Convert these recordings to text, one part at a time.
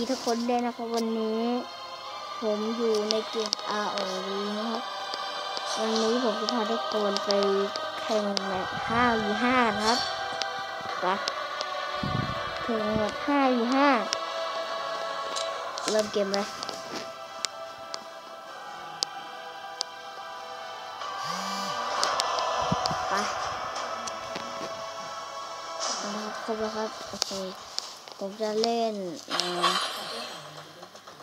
ดีทุกคนด้วยนะครับวันนี้ผมอยู่ในเกม ROV นะครับ วันนี้ผมจะพาทุกคนไปแข่งแมตช์5 v 5นะครับไปแข่งแมตช์5 v 5เริ่มเกมเลยไปนะครับครบแล้วครับ โอเค ผมจะเล่นเอ่อ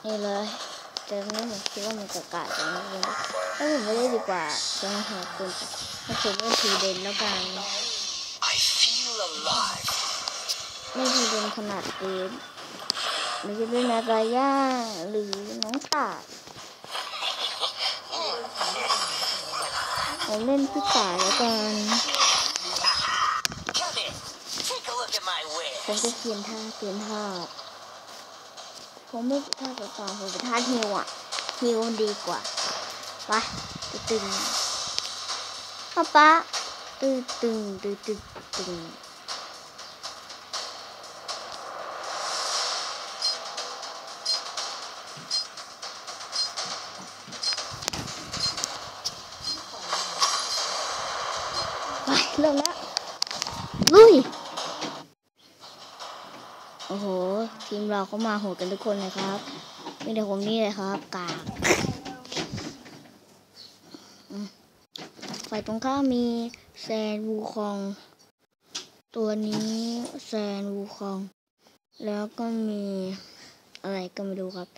นี่เลยแต่ตอนนี้ผมคิดว่ามันกะกะจังเลยถ้าผมไม่ได้ดีกว่าจะมาหาคุณถ้าผมเล่นทีเด่นแล้วกัน I feel alive. เล่นทีเด่นขนาดเกมหรือจะเป็นนากาย่าหรือน้องตายผมเล่นพี่ตายแล้วกัน ผมจะเปลี่ยนท่าเปลี่ยนท่าผมไม่เป็นท่าต่อผมเป็นท่าฮิวอะฮิวดีกว่าไปตึงตึงป้าป๊าตึงตึงตึงตึงตึงไปเริ่มแล้วลุย โอ้โห ทีมเราเขามาโหดกันทุกคนเลยครับมีแต่ผมนี่เลยครับกากฝ่ายตรงข้ามมีแซนวูคอง ตัวนี้แซนวูคอง แล้วก็มีอะไรก็ไม่รู้ครับ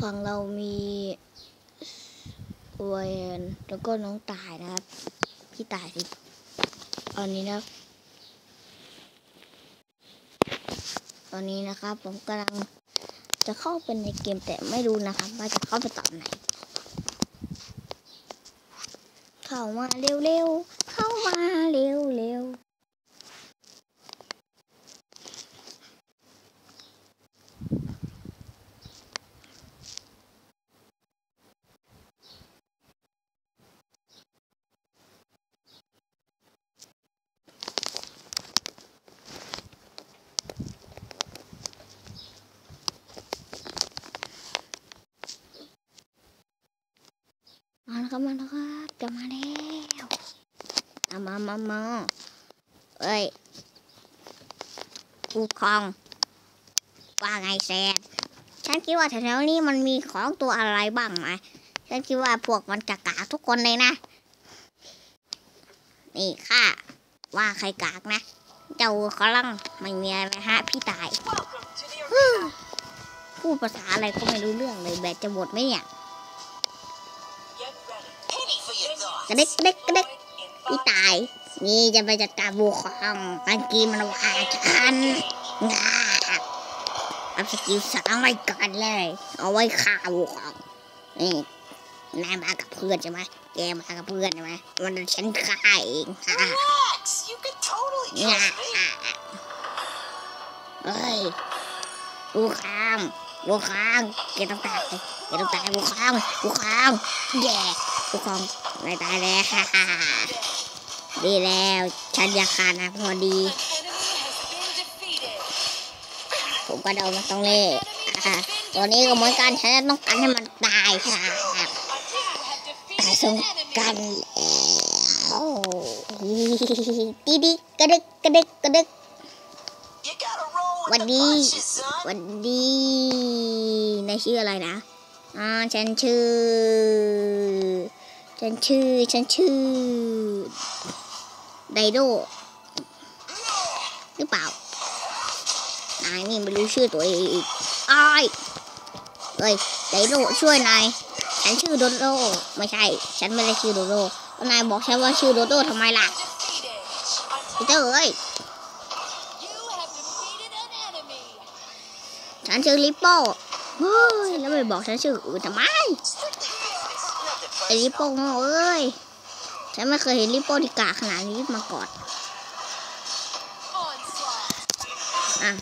ฝั่งเรามีเวนแล้วก็น้องตายนะครับ พี่ตายสิตอนนี้นะครับ ตอนนี้นะครับ ผมกำลังจะเข้าไปในเกมแต่ไม่รู้นะครับว่าจะเข้าไปตอนไหน เข้ามาเร็วๆ เข้ามาเร็ว ครับมาแล้วครับจะมาแล้วเอามามามาเอ้ยกูคอง ว่าไงแซนฉันคิดว่าแถวๆนี้มันมีของตัวอะไรบ้างไหมฉันคิดว่าพวกมันจะกากทุกคนเลยนะ นี่ค่ะ ว่าใครกากนะ เจ้าเขาลังไม่มีอะไรฮะพี่ตาย พูดภาษาอะไรก็ไม่รู้เรื่องเลยแบตจะหมดไหมเนี่ย กระเด็กกระเด็กกระเด็ก In พี่ five ตาย นี่จะไปจัดการบูคองตังกีมันว่าฉันงาเอาสกิลสามไว้ก่อนเลย เอาไว้ฆ่าบูคองนี่นายมากับเพื่อนใช่ไหมแกมากับเพื่อนใช่ไหมมันฉันฆ่าเองฮ่า Relax. You can totally งา trust me. เฮ้ยบูคองบูคองแกต้องตายแกต้องตายบูคองบูคองแย่บูคอง นายตายแล้วฮ่าฮ่าดีแล้วฉันอยากฆ่านะพอดี ผมก็เดามาต้องเล่ตัวนี้ก็เหมือนกันฉันจะต้องการให้มันตายค่ะตายสงกันแล้วดีดีกระดึกกระดึกกระดึกวันดีวันดีนายชื่ออะไรนะอ่าฉันชื่อ ฉันชื่อ ฉันชื่อ ไดโดหรือเปล่านายนี่ไม่รู้ชื่อตัวเองอีกอ้ายเฮ้ยไดโดช่วยนาย ฉันชื่อโดโดไม่ใช่ ฉันไม่ได้ชื่อโดโดนายบอกฉันว่าชื่อโดโดทำไมล่ะพีเตอร์เอ้ยฉันชื่อลิปโป้เฮ้ยแล้วไม่บอกฉันชื่ออื่นทำไม อลิปโป้โง่เอ้ย ฉันไม่เคยเห็นลิปโป้ที่กากขนาดนี้มาก่อน อะ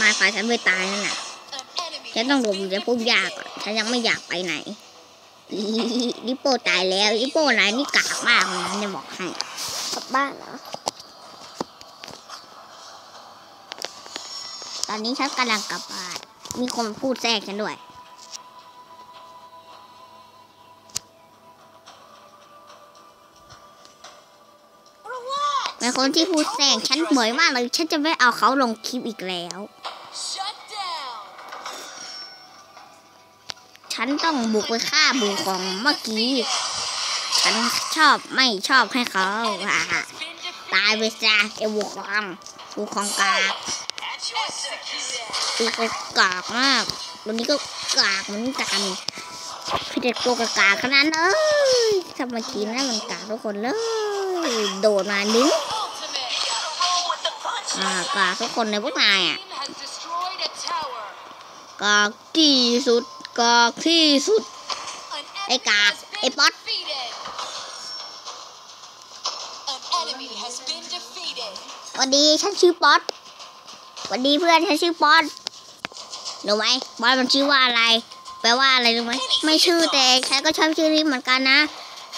นายฝ่ายฉันไม่ตายนั่นน่ะ ฉันต้องหลบอยู่ในพุ่มหญ้าก่อน ฉันยังไม่อยากไปไหนอีลิปโป้ตายแล้ว ลิปโป้นายนี่กากมากเลยนะจะบอกให้ กลับบ้านเหรอไปตอนนี้ฉันกำลังกลับบ้าน มีคนพูดแทรกฉันด้วย เป็นคนที่พูดแทรกฉันบ่อยมากเลย ฉันจะไม่เอาเขาลงคลิปอีกแล้ว ฉันต้องบุกไปฆ่าบูของเมื่อกี้ ฉันชอบไม่ชอบให้เขาอ่าตายไปซะไอ้บูของบูของกาก At your service. บูของกากมากตัวนี้ก็กากเหมือนกันพี่เด็กตัวกากาขนาดนั้นเอ้ยทำไมกินแล้วมันกากทุกคนเลย โดดมาดึง อ่ากากทุกคนในพวกนายอะ Team has destroyed a tower. กากที่สุดกากที่สุด An Ê, enemy cạp. has Ê, been bot. defeated. An enemy has been defeated. สวันดีฉันชื่อป๊อตสวันดีเพื่อนฉันชื่อป๊อตรู้ไหมป๊อตมันชื่อว่าอะไร แปลว่าอะไรรู้ไหมไม่ชื่อแต่ฉันก็ชอบชื่อนี้เหมือนกันนะ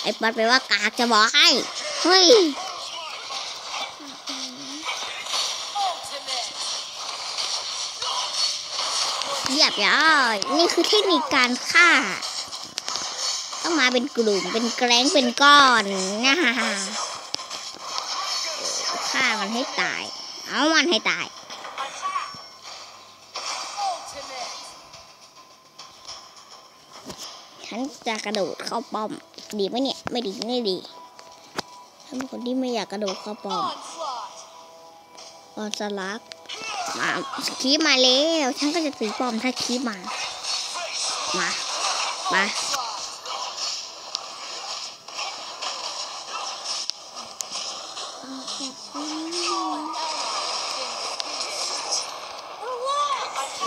ไอ้ป๊อตแปลว่ากากจะบอกให้ เฮ้ย เยียบยอดนี่คือเทคนิคการฆ่า ต้องมาเป็นกลุ่มเป็นแกล้งเป็นก้อนนะฮะฆ่ามันให้ตาย เอามันให้ตายฉันจะกระโดดเข้าป้อม ดีไหมเนี่ย ไม่ดีไม่ดีฉันเป็นคนที่ไม่อยากกระโดดเข้าป้อม Onslaught. ตอนสลัก มาคีบมาแล้วฉันก็จะถือป้อมถ้าคีบมา มา มา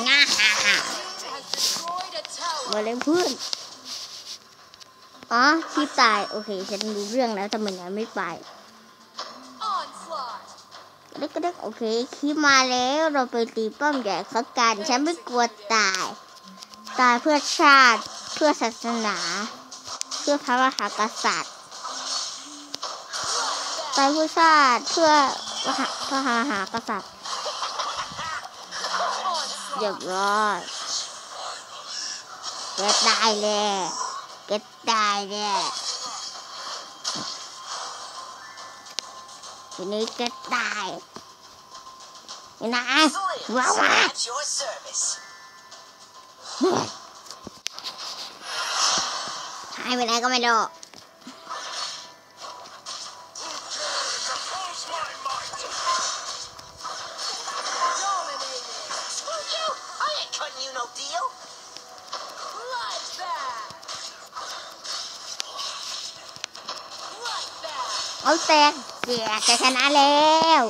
ง่าฮ่าฮ่ามาเลยเพื่อนอ๋อคีบตาย โอเค ฉันรู้เรื่องแล้วทำไมงั้นไม่ไป เด็กก็เด็กโอเคคีบมาแล้วเราไปตีป้อมใหญ่เขากัน ฉันไม่กลัวตาย ตายเพื่อชาติเพื่อศาสนา เพื่อพระมหากษัตริย์ ตายเพื่อชาติเพื่อพระพระมหากษัตริย์เรียบร้อยแกตายเลยแกตายเลย นี้แกตายนี่นะว้าวมา At your service. หายไปไหนก็ไม่รู้ Dominated. Screw you! I ain't cutting you no deal. Bloodbath. Bloodbath. เอาแตก เสียแกชนะแล้ว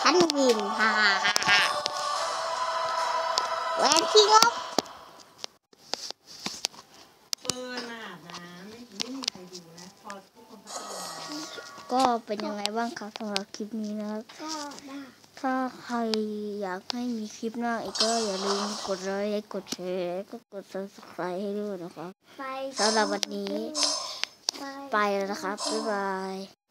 ฉันวินฮ่าฮ่าฮ่าฮ่าแหวนที่งบปืนอะนะไม่ไม่มีใครดูนะ พอทุกคนพัฒนา ก็ เป็นยังไงบ้างครับสำหรับคลิปนี้นะครับถ้าใครอยากให้มีคลิปหน้าอีกก็อย่าลืมกดไลค์กดแชร์ก็กด subscribe ให้ด้วยนะครับสำหรับวันนี้ ไปแล้วนะครับ บ๊ายบาย